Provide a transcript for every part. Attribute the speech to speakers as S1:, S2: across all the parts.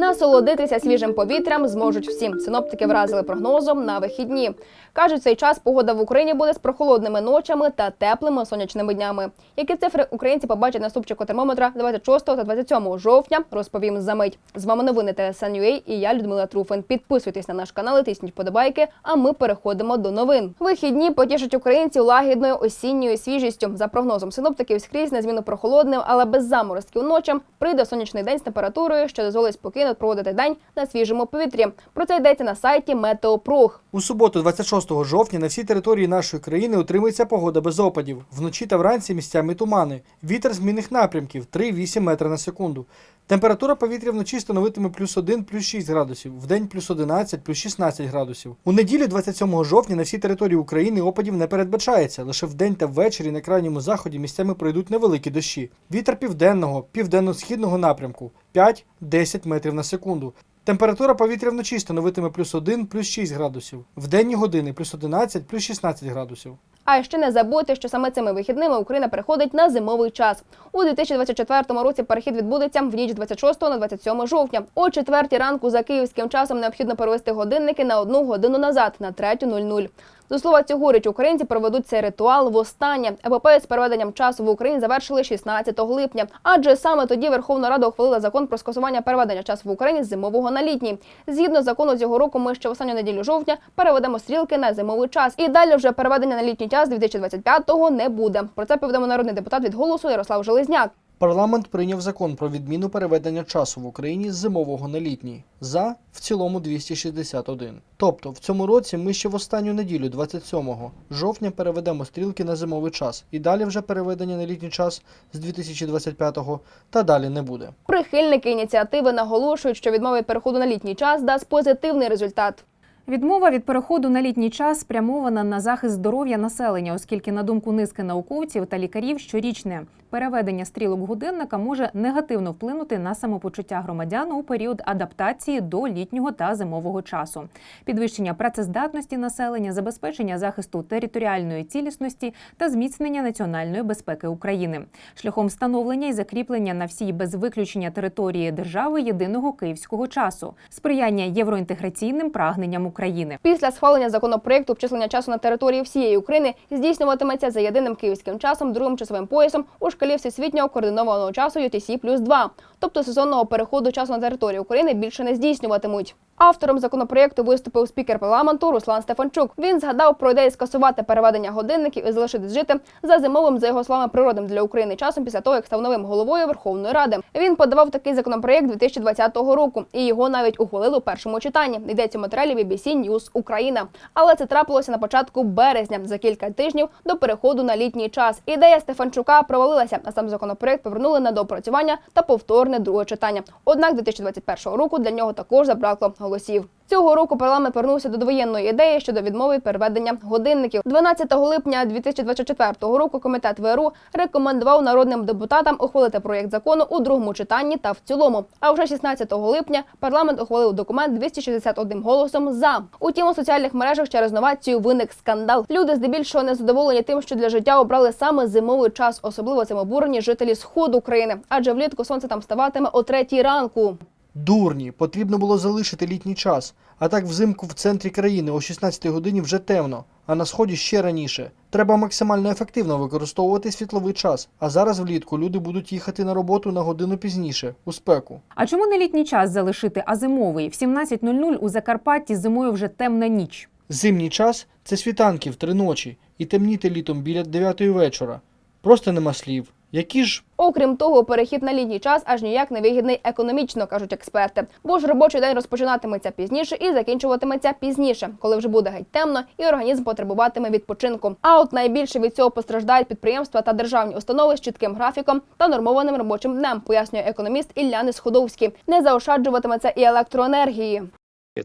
S1: Насолодитися свіжим повітрям зможуть всі. Синоптики вразили прогнозом на вихідні. Кажуть, цей час погода в Україні буде з прохолодними ночами та теплими сонячними днями. Які цифри українці побачать на ступчику термометра 26 та 27 жовтня, розповім за мить. З вами новини ТСН.UA і я Людмила Труфин. Підписуйтесь на наш канал, і тисніть подобайки. А ми переходимо до новин. Вихідні потішать українців лагідною осінньою свіжістю. За прогнозом синоптиків скрізь на зміну прохолодним, але без заморозків ночам прийде сонячний день з температурою, що дозволить спокійно проводити день на свіжому повітрі. Про це йдеться на сайті Метеопрог.
S2: У суботу, 26 жовтня, на всій території нашої країни утримується погода без опадів. Вночі та вранці місцями тумани. Вітер змінних напрямків 3-8 метра на секунду. Температура повітря вночі становитиме плюс 1, плюс 6 градусів, вдень плюс 11, плюс 16 градусів. У неділю, 27 жовтня, на всій території України опадів не передбачається. Лише вдень та ввечері на крайньому заході місцями пройдуть невеликі дощі. Вітер південного, південно-східного напрямку 5-10 метрів на секунду. Температура повітря вночі становитиме плюс 1, плюс 6 градусів. В денні години плюс 11, плюс 16 градусів.
S1: А ще не забудьте, що саме цими вихідними Україна переходить на зимовий час. У 2024 році перехід відбудеться в ніч з 26 на 27 жовтня. О четвертій ранку за київським часом необхідно перевести годинники на одну годину назад на 3.00. До слова, цьогоріч українці проведуть цей ритуал востаннє. ЕПП з переведенням часу в Україні завершили 16 липня. Адже саме тоді Верховна Рада ухвалила закон про скасування переведення часу в Україні з зимового на літній. Згідно закону цього року, ми ще в останню неділю жовтня переведемо стрілки на зимовий час. І далі вже переведення на літній час 2025-го не буде. Про це повідомив народний депутат від голосу Ярослав Железняк.
S2: Парламент прийняв закон про відміну переведення часу в Україні з зимового на літній. За в цілому 261. Тобто в цьому році ми ще в останню неділю, 27 жовтня, переведемо стрілки на зимовий час. І далі вже переведення на літній час з 2025-го та далі не буде.
S1: Прихильники ініціативи наголошують, що відмова переходу на літній час дасть позитивний результат.
S3: Відмова від переходу на літній час спрямована на захист здоров'я населення, оскільки на думку низки науковців та лікарів щорічне переведення стрілок годинника може негативно вплинути на самопочуття громадян у період адаптації до літнього та зимового часу, підвищення працездатності населення, забезпечення захисту територіальної цілісності та зміцнення національної безпеки України шляхом встановлення і закріплення на всій без виключення території держави єдиного київського часу, сприяння євроінтеграційним прагненням України.
S1: Після схвалення законопроекту обчислення часу на території всієї України здійснюватиметься за єдиним київським часом, другим часовим поясом у шкалі всесвітнього координованого часу UTC плюс 2. Тобто сезонного переходу часу на територію України більше не здійснюватимуть. Автором законопроекту виступив спікер парламенту Руслан Стефанчук. Він згадав про ідею скасувати переведення годинників і залишити жити за зимовим, за його словами, природним для України часом після того, як став новим головою Верховної Ради. Він подавав такий законопроект 2020 року, і його навіть ухвалили у першому читанні. Йдеться у матеріалі BBC News Україна. Але це трапилося на початку березня, за кілька тижнів до переходу на літній час. Ідея Стефанчука провалилася, а сам законопроект повернули на доопрацювання та повторне друге читання. Однак 2021 року для нього також забракло голосів. Цього року парламент повернувся до довоєнної ідеї щодо відмови від переведення годинників. 12 липня 2024 року комітет ВРУ рекомендував народним депутатам ухвалити проєкт закону у другому читанні та в цілому. А вже 16 липня парламент ухвалив документ 261 голосом за. Утім, у соціальних мережах через новацію виник скандал. Люди здебільшого не задоволені тим, що для життя обрали саме зимовий час. Особливо цим обурені жителі сходу країни, адже влітку сонце там ставатиме о третій ранку.
S2: Дурні, потрібно було залишити літній час. А так взимку в центрі країни о 16 годині вже темно, а на сході ще раніше. Треба максимально ефективно використовувати світловий час. А зараз влітку люди будуть їхати на роботу на годину пізніше, у спеку.
S3: А чому не літній час залишити, а зимовий? В 17.00 у Закарпатті зимою вже темна ніч.
S2: Зимній час це світанки в три ночі і темніти літом біля 9 вечора. Просто нема слів. Які ж
S1: Окрім того, перехід на літній час аж ніяк не вигідний економічно, кажуть експерти. Бо ж робочий день розпочинатиметься пізніше і закінчуватиметься пізніше, коли вже буде геть темно і організм потребуватиме відпочинку. А от найбільше від цього постраждають підприємства та державні установи з чітким графіком та нормованим робочим днем, пояснює економіст Ілля Несходовський. Не заощаджуватиметься і електроенергії.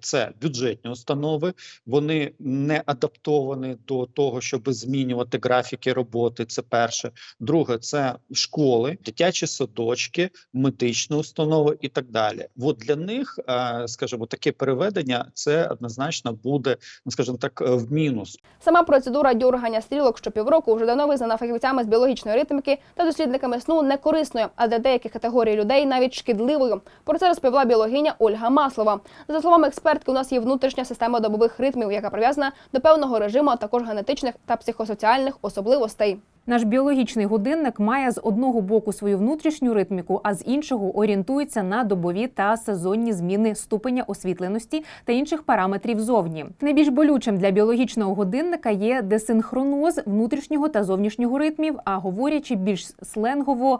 S4: Це бюджетні установи, вони не адаптовані до того, щоб змінювати графіки роботи. Це перше. Друге, це школи, дитячі садочки, медичні установи і так далі. От для них, е, скажімо, таке переведення це однозначно буде, ну скажімо так, е, в мінус.
S1: Сама процедура дьоргання стрілок щопівроку вже давно визнана фахівцями з біологічної ритмики та дослідниками сну некорисною, а для деяких категорій людей навіть шкідливою. Про це розповіла біологиня Ольга Маслова. За словами експертки, у нас є внутрішня система добових ритмів, яка прив'язана до певного режиму, а також генетичних та психосоціальних особливостей.
S3: Наш біологічний годинник має з одного боку свою внутрішню ритміку, а з іншого орієнтується на добові та сезонні зміни ступеня освітленості та інших параметрів зовні. Найбільш болючим для біологічного годинника є десинхроноз внутрішнього та зовнішнього ритмів, а говорячи більш сленгово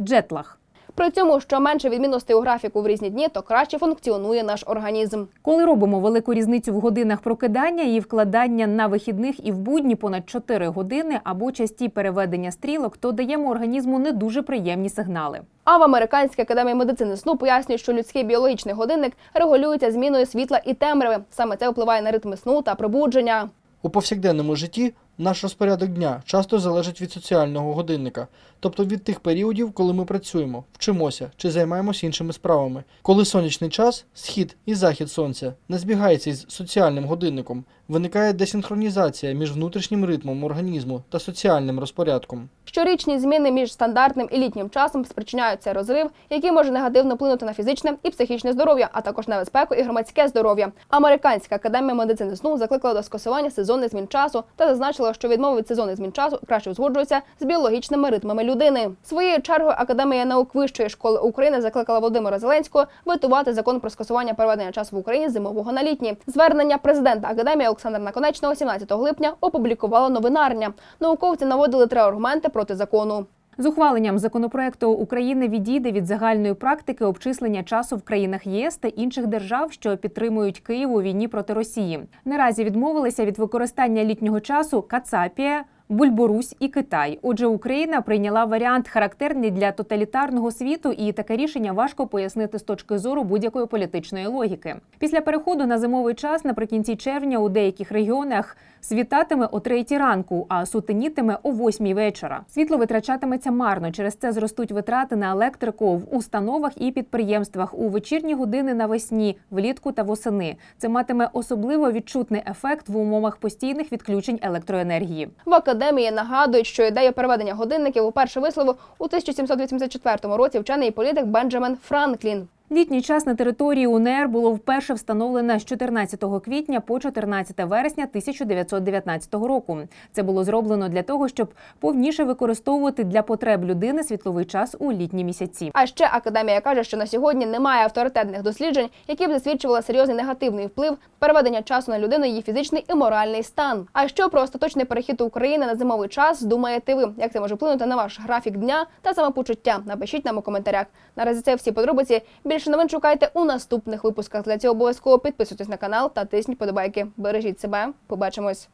S3: джетлаг.
S1: При цьому, що менше відмінностей у графіку в різні дні, то краще функціонує наш організм.
S3: Коли робимо велику різницю в годинах прокидання і вкладання на вихідних і в будні понад 4 години або часті переведення стрілок, то даємо організму не дуже приємні сигнали.
S1: А в Американській академії медицини сну пояснюють, що людський біологічний годинник регулюється зміною світла і темряви. Саме це впливає на ритми сну та пробудження.
S2: У повсякденному житті наш розпорядок дня часто залежить від соціального годинника, тобто від тих періодів, коли ми працюємо, вчимося чи займаємося іншими справами. Коли сонячний час, схід і захід сонця не збігається із соціальним годинником, виникає десинхронізація між внутрішнім ритмом організму та соціальним розпорядком.
S1: Щорічні зміни між стандартним і літнім часом спричиняють цей розрив, який може негативно вплинути на фізичне і психічне здоров'я, а також на безпеку і громадське здоров'я. Американська академія медицини сну закликала до скасування сезонних змін часу та зазначила, що відмови сезони змін часу краще узгоджуються з біологічними ритмами людини. Своєю чергою Академія наук Вищої школи України закликала Володимира Зеленського витувати закон про скасування переведення часу в Україні зимового на літній. Звернення президента академії Олександра Наконечного 17 липня опублікувала новинарня. Науковці наводили три аргументи проти закону.
S3: З ухваленням законопроекту Україна відійде від загальної практики обчислення часу в країнах ЄС та інших держав, що підтримують Київ у війні проти Росії. Наразі відмовилися від використання літнього часу Кацапія. Бульборусь і Китай. Отже, Україна прийняла варіант характерний для тоталітарного світу, і таке рішення важко пояснити з точки зору будь-якої політичної логіки. Після переходу на зимовий час наприкінці червня у деяких регіонах світатиме о третій ранку, а сутенітиме о восьмій вечора. Світло витрачатиметься марно. Через це зростуть витрати на електрику в установах і підприємствах у вечірні години навесні, влітку та восени. Це матиме особливо відчутний ефект в умовах постійних відключень електроенергії.
S1: В академії нагадують, що ідею переведення годинників уперше висловив у 1784 році вчений політик Бенджамен Франклін.
S3: Літній час на території УНР було вперше встановлено з 14 квітня по 14 вересня 1919 року. Це було зроблено для того, щоб повніше використовувати для потреб людини світловий час у літні місяці.
S1: А ще академія каже, що на сьогодні немає авторитетних досліджень, які б засвідчували серйозний негативний вплив переведення часу на людину, її фізичний і моральний стан. А що про остаточний перехід України на зимовий час думаєте ви? Як це може вплинути на ваш графік дня та самопочуття? Напишіть нам у коментарях. Наразі це всі подробиці. Більше новин шукайте у наступних випусках. Для цього обов'язково підписуйтесь на канал та тисніть подобайки. Бережіть себе. Побачимось.